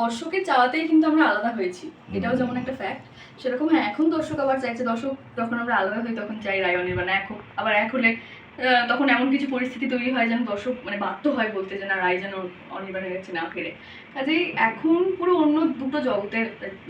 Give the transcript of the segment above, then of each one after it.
দর্শকের চাওয়াতেই কিন্তু আমরা আলাদা হয়েছি। এটাও যেমন একটা ফ্যাক্ট সেরকম হ্যাঁ এখন দর্শক আবার চাইছে দর্শক যখন আমরা আলাদা হই তখন চাই রায় অনির্বাণ এখন আবার এক হলে তখন এমন কিছু পরিস্থিতি তৈরি হয় যেন দর্শক মানে বাধ্য হয় বলতে যে না রায় যেন অনির্বাণের কাছে না ফেরে। কাজেই এখন পুরো অন্য দুটো জগতে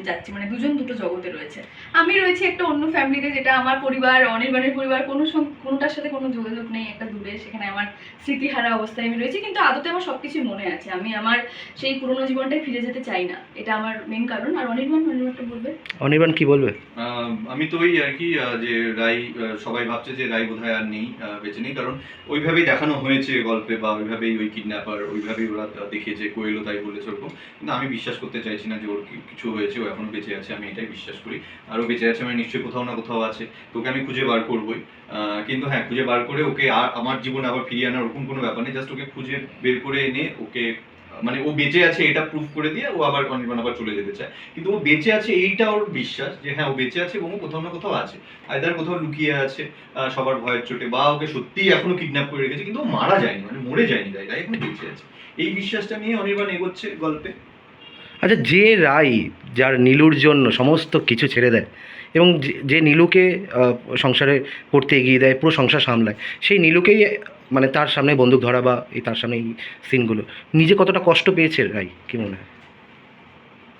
যাচ্ছি মানে দুজন দুটো জগতে রয়েছে। আমি রয়েছি একটা অন্য ফ্যামিলিতে যেটা আমার পরিবার অনির্বাণের পরিবার কোনো কোনোটার সাথে কোনো যোগাযোগ নেই একটা দূরে সেখানে আমার স্মৃতিহারা অবস্থায় আমি রয়েছি কিন্তু আদতে আমার সব কিছুই মনে আছে। আমি আমার সেই পুরোনো জীবনটাই ফিরে যেতে চাই না এটা আমার মেন কারণ। আর অনির্বাণ অনির্বাণটা বলবে? অনির্বাণ কি বলবে? আহ, আমি তো ওই আর কি যে রাই সবাই ভাবছে যে রাই বোধহয় আর নেই বেঁচে নেই। কারণ ওইভাবেই দেখানো হয়েছে গল্পে বা ওইভাবেই ওই কিডন্যাপার ওইভাবেই ওরা দেখিয়েছে, কোয়েলও তাই বলেছে ওরকম। কিন্তু আমি বিশ্বাস করতে চাইছি না যে ওর কিছু হয়েছে, ও এখনও বেঁচে আছে, আমি এটাই বিশ্বাস করি। আর ও বেঁচে আছে মানে নিশ্চয়ই কোথাও না কোথাও আছে। তোকে আমি খুঁজে বার করবোই। কিন্তু হ্যাঁ খুঁজে বার করে ওকে আর আমার জীবনে আবার ফিরিয়ে আনার ওরকম কোনো ব্যাপার নেই। জাস্ট ওকে খুঁজে বের করে এনে ওকে মানে ও বেঁচে আছে এটা প্রুফ করে দিয়ে ও আবার অনির্বাণ আবার চলে যেতে চায়। কিন্তু ও বেঁচে আছে এইটা ওর বিশ্বাস যে হ্যাঁ ও বেঁচে আছে এবং কোথাও না কোথাও আছে। আয়দার কোথাও লুকিয়ে আছে সবার ভয়ের চোটে বা ওকে সত্যিই এখনও কিডন্যাপ করে রেখেছে, কিন্তু ও মারা যায়নি মানে মরে যায়নি, তাই এখনও বেঁচে আছে। এই বিশ্বাসটা নিয়ে অনির্বাণ এগোচ্ছে গল্পে। আচ্ছা যে রাই যার নীলুর জন্য সমস্ত কিছু ছেড়ে দেয় এবং যে- নীলুকে সংসারে করতে এগিয়ে দেয়, পুরো সংসার সামলায়, সেই নীলুকেই মানে তার সামনে বন্দুক ধরা বা এই তার সামনে এই সিনগুলো নিজে কতটা কষ্ট পেয়েছে, রাই? কি মনে হয়?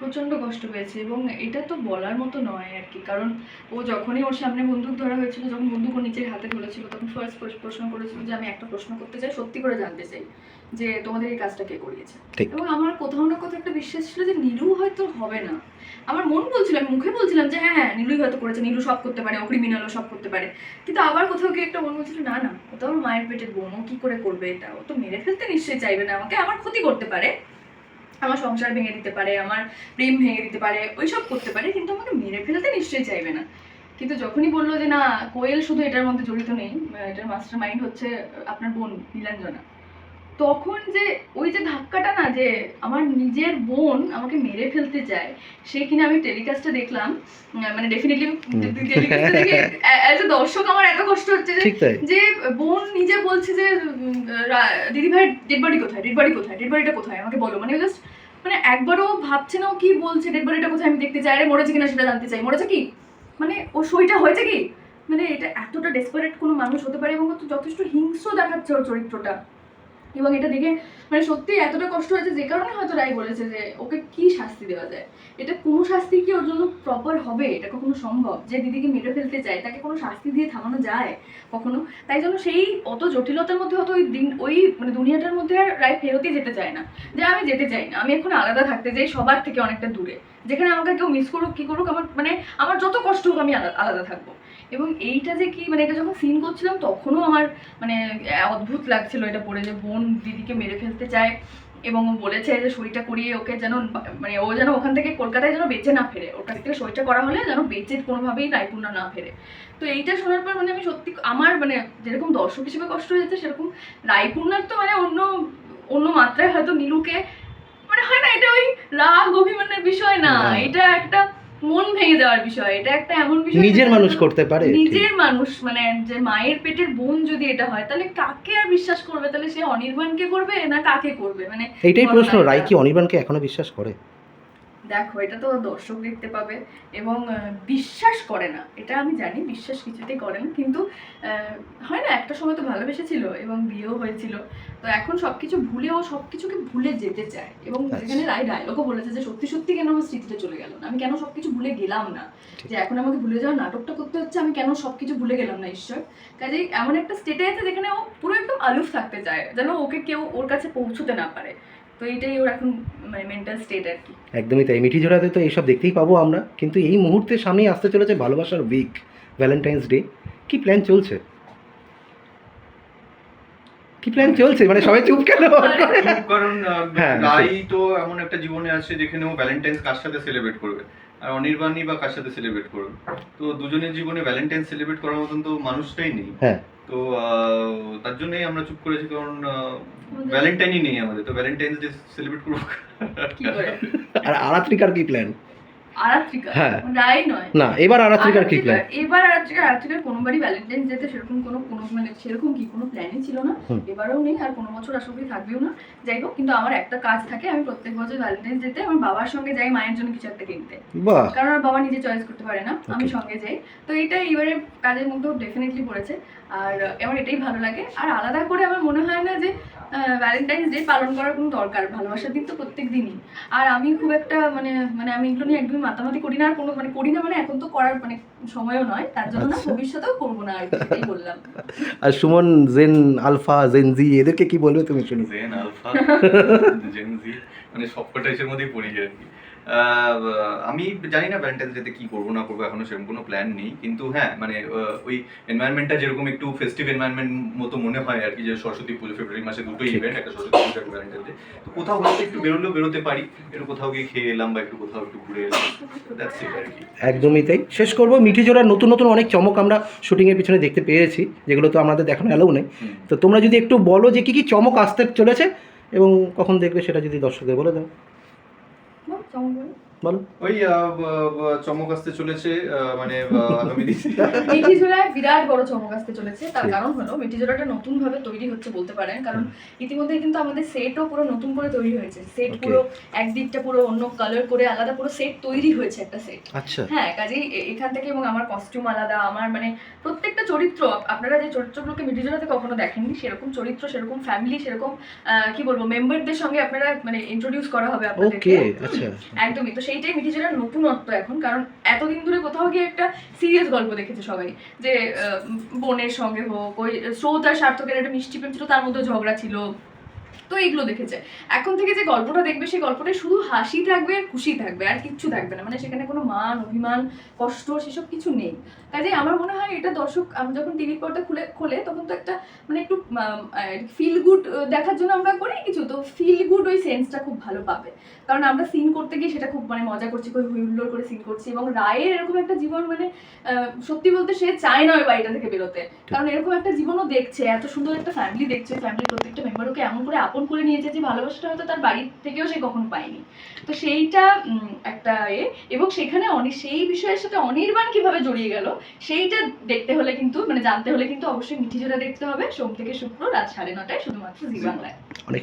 প্রচণ্ড কষ্ট পেয়েছে এবং এটা তো বলার মতো নয় আর কি। কারণ ও যখনই ওর সামনে বন্দুক ধরা হয়েছিল যখন বন্দুক ওর নিজের হাতে ধরেছিল তখন ফার্স্ট প্রশ্ন করেছিল যে আমি একটা প্রশ্ন করতে চাই সত্যি করে জানতে চাই যে তোমাদের এই কাজটা কে করিয়েছে। এবং আমার কোথাও না কোথাও একটা বিশ্বাস ছিল যে নীলু হয়তো হবে না। আমার মন বলছিল আমি মুখে বলছিলাম যে হ্যাঁ হ্যাঁ নীলুই হয়তো করেছে নীলু সব করতে পারে ও ক্রিমিনালও সব করতে পারে। কিন্তু আবার কোথাও গিয়ে একটা মন বলছিল না না ও তো আমার মায়ের পেটের বোন ও কি করে করবে এটা? ও তো মেরে ফেলতে নিশ্চয়ই চাইবে না আমাকে আমার ক্ষতি করতে পারে। আমার সংসার ভেঙে দিতে পারে আমার প্রেম ভেঙে দিতে পারে ওইসব করতে পারে কিন্তু আমাকে মেরে ফেলতে নিশ্চয়ই চাইবে না। কিন্তু যখনই বলল যে না কোয়েল শুধু এটার মধ্যে জড়িত নেই এটার মাস্টার মাইন্ড হচ্ছে আপনার বোন নীলাঞ্জনা। তখন যে ওই যে ধাক্কাটা না যে আমার নিজের বোন আমাকে মেরে ফেলতে চায় সে কিনা আমি টেলিকাস্টে দেখলাম মানে ডেফিনেটলি অ্যাজ এ দর্শক আমার এত কষ্ট হচ্ছে যে যে বোন নিজে বলছে যে দিদি ভাই ডেড বডি কোথায়? ডেড বডি কোথায়? ডেড বডিটা কোথায়? আমাকে বলো মানে জাস্ট মানে একবারও ভাবছে না ও কি বলছে ডেড বডিটা কোথায় আমি দেখতে চাই? আরে মরেছে কিনা সেটা জানতে চাই। মরেছে কি? মানে ও সইটা হয়েছে কি? মানে এটা এতটা ডেসপারেট কোনো মানুষ হতে পারে এবং যথেষ্ট হিংস্র দেখাচ্ছে ওর চরিত্রটা। এবং এটা দেখে মানে সত্যি এতটা কষ্ট হয়েছে যে কারণে হয়তো রায় বলেছে যে ওকে কি শাস্তি দেওয়া যায়। এটা কোনো শাস্তি কি ওর জন্য প্রপার হবে? এটা কখনো সম্ভব? যে দিদিকে মেরে ফেলতে চায়, তাকে কোনো শাস্তি দিয়ে থামানো যায় কখনো? তাই জন্য সেই অত জটিলতার মধ্যে অত ওই দিন, ওই মানে দুনিয়াটার মধ্যে আর রায় ফেরতই যেতে চায় না। যে আমি যেতে চাই না, আমি এখন আলাদা থাকতে চাই সবার থেকে অনেকটা দূরে। যেখানে আমাকে কেউ মিস করুক, কি করুক, আমার মানে আমার যত কষ্ট হোক আমি আলাদা আলাদা থাকব। এবং এইটা যে কি মানে এটা যখন সিন করছিলাম, তখনও আমার মানে অদ্ভুত লাগছিল এটা পড়ে যে বোন দিদিকে মেরে ফেলতে চায় এবং ও বলেছে যে সইটা করিয়ে ওকে যেন মানে ও যেন ওখান থেকে কলকাতায় যেন বেঁচে না ফেরে। কাছ থেকে সইটা করা হলে যেন বেঁচে কোনোভাবেই রায়পূর্ণ না ফেরে। তো এইটা শোনার পর মানে আমি সত্যি আমার মানে যেরকম দর্শক হিসেবে কষ্ট হয়েছে সেরকম রায়পূর্ণার তো মানে অন্য অন্য মাত্রায় হয়তো নীলুকে মানে হয় না এটা ওই রাগ অভিমানের বিষয় না। না। এটা একটা মন ভেঙে যাওয়ার বিষয় এটা একটা এমন বিষয় নিজের মানুষ করতে পারে নিজের মানুষ মানে যে মায়ের পেটের বোন যদি এটা হয় তাহলে কাকে আর বিশ্বাস করবে? তাহলে সে অনির্বাণকে করবে না কাকে করবে? মানে এইটাই প্রশ্ন রায় রাই কি অনির্বাণকে এখনও বিশ্বাস করে? দেখো এটা তো দর্শক দেখতে পাবে এবং বিশ্বাস করে না। এটা আমি জানি বিশ্বাস কিছুতেই করে না কিন্তু হয় না একটা সময় তো ভালোবেসেছিল এবং বিয়েও হয়েছিল। তো এখন সব কিছু ভুলে ও সব কিছুকে ভুলে যেতে চায় এবং আচ্ছা। যেখানে রায় ডায়লগও বলেছে যে সত্যি সত্যি কেন আমার স্মৃতিতে চলে গেল না? আমি কেন সব কিছু ভুলে গেলাম না? যে এখন আমাকে ভুলে যাওয়ার নাটকটা করতে হচ্ছে আমি কেন সব কিছু ভুলে গেলাম না ঈশ্বর? কাজেই এমন একটা স্টেটে আছে যেখানে ও পুরো একদম আলুফ থাকতে চায় যেন ওকে কেউ ওর কাছে পৌঁছতে না পারে। তো এইটাই ওর এখন মানে মেন্টাল স্টেট আর কি। একদমই তাই। মিঠি ঝোড়াতে তো এইসব দেখতেই পাবো আমরা কিন্তু এই মুহূর্তে সামনেই আসতে চলেছে ভালোবাসার উইক ভ্যালেন্টাইন্স ডে কি প্ল্যান চলছে? কি প্ল্যান চলছে? মানে সবাই চুপ কেন? কারণ আহ, হ্যাঁ, তো এমন একটা জীবনে আছে যেখানে ও ভ্যালেন্টাইন্স কার সাথে সেলিব্রেট করবে? আর অনির্বাণই বা কার সাথে সেলিব্রেট করবে? তো দুজনের জীবনে ভ্যালেন্টাইন্স সেলিব্রেট করার মতন তো মানুষটাই নেই। হ্যাঁ। তো আহ, তার জন্যই আমরা চুপ করেছি কারণ ভ্যালেন্টাইনই নেই আমাদের তো ভ্যালেন্টাইন্স ডে সেলিব্রেট করব। কি করে? আর আরাত্রিকার কি প্ল্যান হ্যাঁ। রায় নয়। না এবার আরাত্রিকার কি প্ল্যান এবার আরাত্রিকার আরাত্রিকার কোনোবারই ভ্যালেন্টাইন্স ডেতে সেরকম কোনো কোনো মানে সেরকম কি কোনো প্ল্যানই ছিল না। এবারেও নেই আর কোনো বছর আশা করি থাকবেও না। যাই হোক কিন্তু আমার একটা কাজ থাকে আমি প্রত্যেক বছর ভ্যালেন্টাইন্স ডেতে আমার বাবার সঙ্গে যাই মায়ের জন্য কিছু একটা কিনতে। কারণ আমার বাবা নিজে চয়েস করতে পারে না আমি সঙ্গে যাই। তো এটা এবারে কাজের মধ্যেও ডেফিনেটলি পড়েছে। আর আমার এটাই ভালো লাগে। আর আলাদা করে আমার মনে হয় না যে ভ্যালেন্টাইন্স ডে পালন করার কোনো দরকার ভালোবাসার দিন তো প্রত্যেক দিনই। আর আমি খুব একটা মানে মানে আমি এগুলো নিয়ে একদমই মাতামাতি করি না আর কোনো মানে করি না মানে এখন তো করার মানে সময়ও নয় তার জন্য না আচ্ছা। ভবিষ্যতেও করব না আর কি, বললাম। আর Suman Gen Alpha Gen Z এদেরকে কি বলবে তুমি শুনি। জেন আলফা জেন জি মানে সবকটা এসের মধ্যেই পড়ি আর কি। আমি জানি না ভ্যালেন্টাইন্স ডেতে কি করব না করব এখনও সেরকম কোনো প্ল্যান নেই। কিন্তু হ্যাঁ মানে ওই এনভায়রনমেন্টটা যেরকম একটু ফেস্টিভ এনভায়রনমেন্ট মতো মনে হয় আর কি যে সরস্বতী পুজো ফেব্রুয়ারি মাসে দুটো। ইভেন্ট একটা সরস্বতী পুজো একটা ভ্যালেন্টাইন্স ডে তো কোথাও হয়তো একটু বেরোলেও বেরোতে পারি একটু কোথাও গিয়ে খেয়ে এলাম বা একটু কোথাও একটু ঘুরে এলাম দ্যাটস ইট আর কি। একদমই তাই। শেষ করব মিঠি জোড়ার নতুন নতুন অনেক চমক আমরা শুটিংয়ের পিছনে দেখতে পেয়েছি যেগুলো তো আমাদের দেখানো অ্যালাউ নেই। তো তোমরা যদি একটু বলো যে কি কি চমক আসতে চলেছে এবং কখন দেখবে সেটা যদি দর্শকদের বলে দাও। বল, চমক বল। ওই চমক আসতে চলেছে মানে আগামী দিনে। মিঠি বিরাট বড় চমক আসতে চলেছে তার কারণ হলো নতুন ভাবে তৈরি হচ্ছে বলতে পারেন কারণ ইতিমধ্যে কিন্তু আমাদের সেটও পুরো নতুন করে তৈরি হয়েছে। সেট. পুরো একদিকটা পুরো অন্য কালার করে আলাদা পুরো সেট তৈরি হয়েছে একটা সেট। আচ্ছা। হ্যাঁ কাজেই এখান থেকে এবং আমার কস্টিউম আলাদা আমার মানে প্রত্যেকটা চরিত্র আপনারা যে চরিত্রগুলোকে মিঠি ঝোলাতে কখনো দেখেননি সেরকম চরিত্র সেরকম ফ্যামিলি সেরকম আহ, কি বলব মেম্বারদের সঙ্গে আপনারা মানে ইন্ট্রোডিউস করা হবে আপনাদেরকে। ওকে আচ্ছা। একদমই। তো সেইটাই মিঠি জেলার নতুনত্ব এখন, কারণ এতদিন ধরে কোথাও গিয়ে একটা সিরিয়াস গল্প দেখেছে সবাই, যে বোনের সঙ্গে হোক, ওই শ্রোতার আর একটা মিষ্টি প্রেম ছিল, তার মধ্যে ঝগড়া ছিল। তো এইগুলো দেখেছে। এখন থেকে যে গল্পটা দেখবে সেই গল্পটায় শুধু হাসি থাকবে আর খুশি থাকবে আর কিচ্ছু থাকবে না। মানে সেখানে কোনো মান অভিমান কষ্ট সেসব কিছু নেই। কাজে আমার মনে হয় এটা দর্শক আমি যখন টিভির পর্দা খুলে খোলে তখন তো একটা মানে একটু ফিল গুড দেখার জন্য আমরা করি কিছু তো ফিল গুড ওই সেন্সটা খুব ভালো পাবে। কারণ আমরা সিন করতে গিয়ে সেটা খুব মানে মজা করছি খুব হুল্লোড় করে সিন করছি এবং রায়ের এরকম একটা জীবন মানে সত্যি বলতে সে চায় না ওই বাড়িটা থেকে বেরোতে। কারণ এরকম একটা জীবনও দেখছে এত সুন্দর একটা ফ্যামিলি দেখছে ফ্যামিলির প্রত্যেকটা মেম্বারকে এমন করে আপন করে নিয়েছে যে ভালোবাসাটা হয়তো তার বাড়ি থেকেও সে কখনো পায়নি। তো সেইটা একটা এ, এবং সেখানে অনেক সেই বিষয়ের সাথে অনির্বাণ কীভাবে জড়িয়ে গেল, সেইটা দেখতে হলে কিন্তু মানে জানতে হলে কিন্তু অবশ্যই মিঠি জোড়া দেখতে হবে। সোম থেকে শুক্র রাত সাড়ে নটায় শুধুমাত্র জি বাংলায়। অনেক